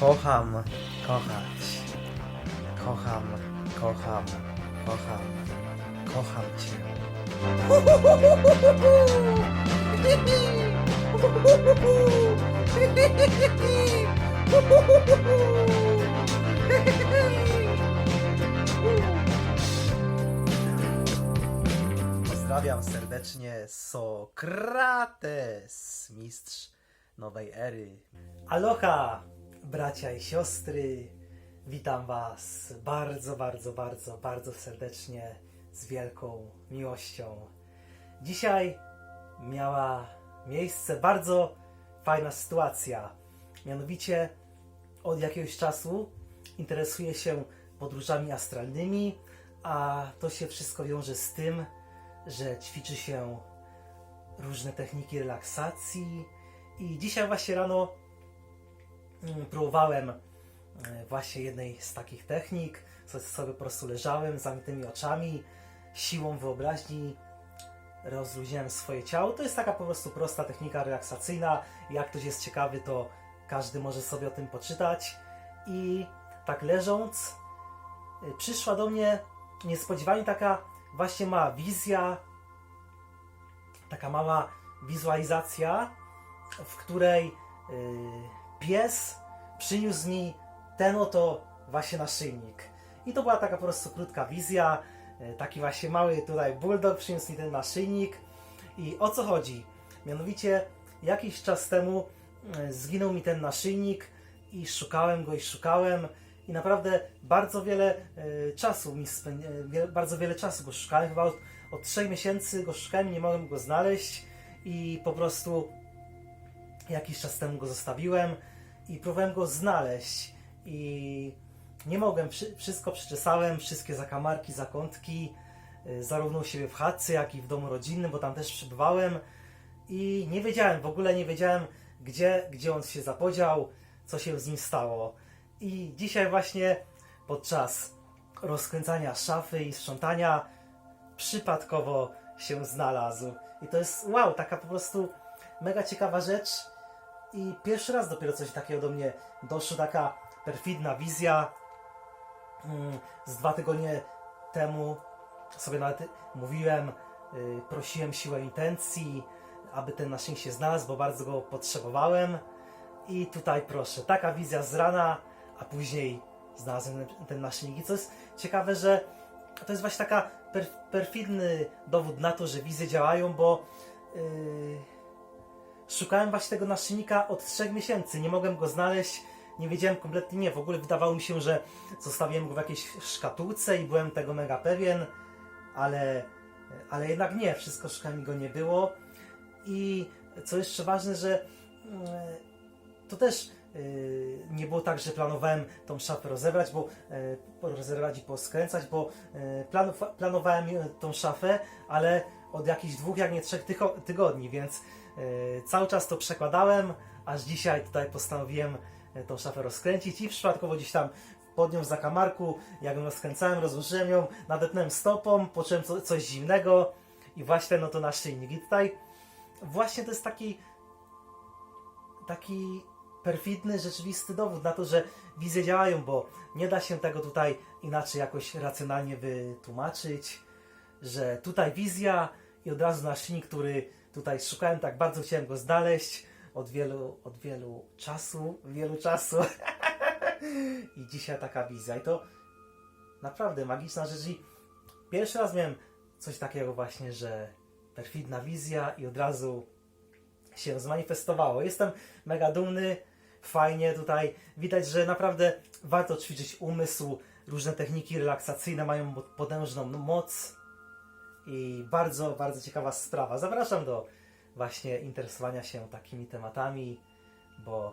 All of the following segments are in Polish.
Kocham kochać. Kocham, kocham, kocham, kocham cię. Pozdrawiam serdecznie Sokrates, mistrz nowej ery. Aloha, bracia i siostry. Witam Was bardzo, bardzo, bardzo, bardzo serdecznie z wielką miłością. Dzisiaj miała miejsce bardzo fajna sytuacja. Mianowicie od jakiegoś czasu interesuję się podróżami astralnymi, a to się wszystko wiąże z tym, że ćwiczy się różne techniki relaksacji. I dzisiaj właśnie rano próbowałem e, właśnie jednej z takich technik. So- Sobie po prostu leżałem z zamkniętymi oczami, siłą wyobraźni rozluźniałem swoje ciało. To jest taka po prostu prosta technika relaksacyjna. Jak ktoś jest ciekawy, to każdy może sobie o tym poczytać. I tak leżąc, y, przyszła do mnie niespodziewanie taka właśnie mała wizja, taka mała wizualizacja, w której y, pies przyniósł mi ten oto właśnie naszyjnik. I to była taka po prostu krótka wizja, y, taki właśnie mały tutaj bulldog przyniósł mi ten naszyjnik. I o co chodzi? Mianowicie jakiś czas temu y, zginął mi ten naszyjnik i szukałem go i szukałem i naprawdę bardzo wiele y, czasu mi bardzo wiele czasu go szukałem, chyba od, od 3 miesięcy go szukałem nie mogłem go znaleźć i po prostu jakiś czas temu go zostawiłem i próbowałem go znaleźć i nie mogłem, Wszy- wszystko przeczesałem, wszystkie zakamarki, zakątki, y, zarówno u siebie w chatce, jak i w domu rodzinnym, bo tam też przebywałem i nie wiedziałem, w ogóle nie wiedziałem, gdzie, gdzie on się zapodział, co się z nim stało. I dzisiaj właśnie podczas rozkręcania szafy i sprzątania przypadkowo się znalazł. I to jest wow, taka po prostu mega ciekawa rzecz. I pierwszy raz dopiero coś takiego do mnie doszło, taka perfidna wizja. Mm, Z dwa tygodnie temu sobie nawet mówiłem, y, prosiłem siłę intencji, aby ten naszyjnik się znalazł, bo bardzo go potrzebowałem. I tutaj proszę, taka wizja z rana, a później znalazłem ten- naszyjnik. I co jest ciekawe, że to jest właśnie taka per, perfidny dowód na to, że wizje działają, bo yy, szukałem właśnie tego naszyjnika od trzech miesięcy. Nie mogłem go znaleźć, nie wiedziałem kompletnie nie. W ogóle wydawało mi się, że zostawiłem go w jakiejś szkatułce i byłem tego mega pewien, ale, ale jednak nie, wszystko szukałem i go nie było. I co jeszcze ważne, że yy, to też yy, nie było tak, że planowałem tą szafę rozebrać, bo yy, rozebrać i poskręcać, bo planowa- planowałem tą szafę, ale od jakichś dwóch, jak nie trzech tygodni, więc yy, cały czas to przekładałem, aż dzisiaj tutaj postanowiłem yy, tą szafę rozkręcić i przypadkowo gdzieś tam pod nią w zakamarku, jak ją rozkręcałem, rozłożyłem ją, nadepnąłem stopą, poczułem co, coś zimnego i właśnie no to naszyjnik. I tutaj właśnie to jest taki taki perfidny, rzeczywisty dowód na to, że wizje działają, bo nie da się tego tutaj inaczej jakoś racjonalnie wytłumaczyć, że tutaj wizja i od razu naszyjnik, który tutaj szukałem, tak bardzo chciałem go znaleźć od wielu, od wielu czasu, wielu czasu i dzisiaj taka wizja i to naprawdę magiczna rzecz i pierwszy raz miałem coś takiego właśnie, że perfidna wizja i od razu się zmanifestowało. Jestem mega dumny, fajnie tutaj. Widać, że naprawdę warto ćwiczyć umysł. Różne techniki relaksacyjne mają potężną moc i bardzo, bardzo ciekawa sprawa. Zapraszam do właśnie interesowania się takimi tematami, bo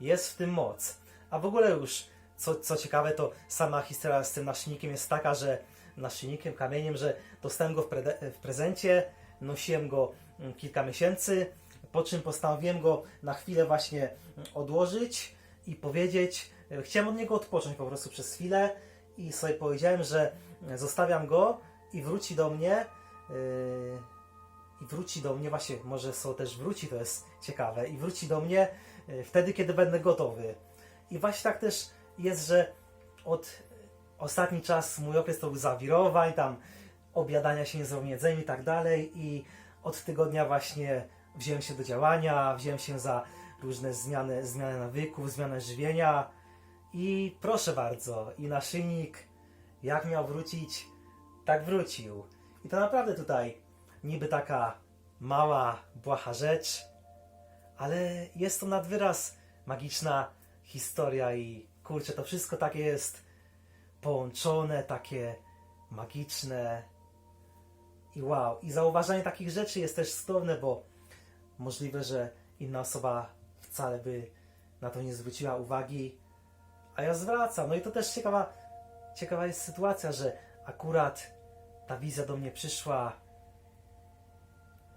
jest w tym moc. A w ogóle już, co, co ciekawe, to sama historia z tym naszyjnikiem jest taka, że naszyjnikiem, kamieniem, że dostałem go w, prede- w prezencie, nosiłem go mm, kilka miesięcy, po czym postanowiłem go na chwilę właśnie mm, odłożyć i powiedzieć, e, chciałem od niego odpocząć po prostu przez chwilę i sobie powiedziałem, że mm, zostawiam go i wróci do mnie yy, i wróci do mnie, właśnie może so też wróci, to jest ciekawe, i wróci do mnie yy, wtedy, kiedy będę gotowy. I właśnie tak też jest, że od ostatni czas mój okres to był zawirowań, tam obiadania się z jedzeniem i tak dalej i od tygodnia właśnie wziąłem się do działania, wziąłem się za różne zmiany, zmiany nawyków, zmianę żywienia i proszę bardzo, i naszyjnik jak miał wrócić, tak wrócił. I to naprawdę tutaj niby taka mała, błaha rzecz, ale jest to nad wyraz magiczna historia i kurczę, to wszystko takie jest połączone, takie magiczne i wow. I zauważanie takich rzeczy jest też cudowne, bo możliwe, że inna osoba wcale by na to nie zwróciła uwagi, a ja zwracam. No i to też ciekawa, ciekawa jest sytuacja, że akurat ta wizja do mnie przyszła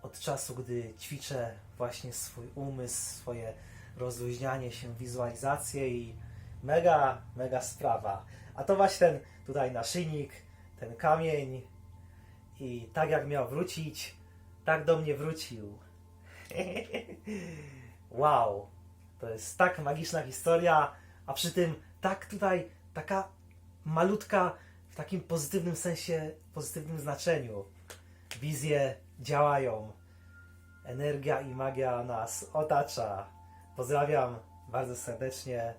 od czasu, gdy ćwiczę właśnie swój umysł, swoje rozluźnianie się, wizualizację i mega, mega sprawa. A to właśnie ten tutaj naszyjnik, ten kamień i tak jak miał wrócić, tak do mnie wrócił. wow, to jest tak magiczna historia, a przy tym tak tutaj taka malutka w takim pozytywnym sensie, pozytywnym znaczeniu. Wizje działają. Energia i magia nas otacza. Pozdrawiam bardzo serdecznie.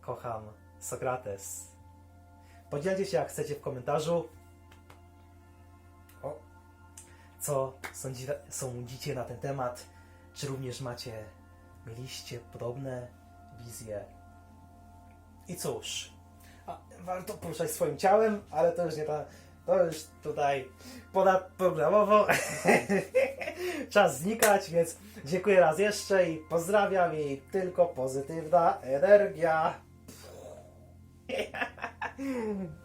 Kocham Sokrates. Podzielcie się jak chcecie w komentarzu. O, co sądzi, sądzicie na ten temat? Czy również macie, mieliście podobne wizje? I cóż, warto poruszać swoim ciałem, ale to już nie ta, to już tutaj ponadprogramowo czas znikać, więc dziękuję raz jeszcze i pozdrawiam i tylko pozytywna energia.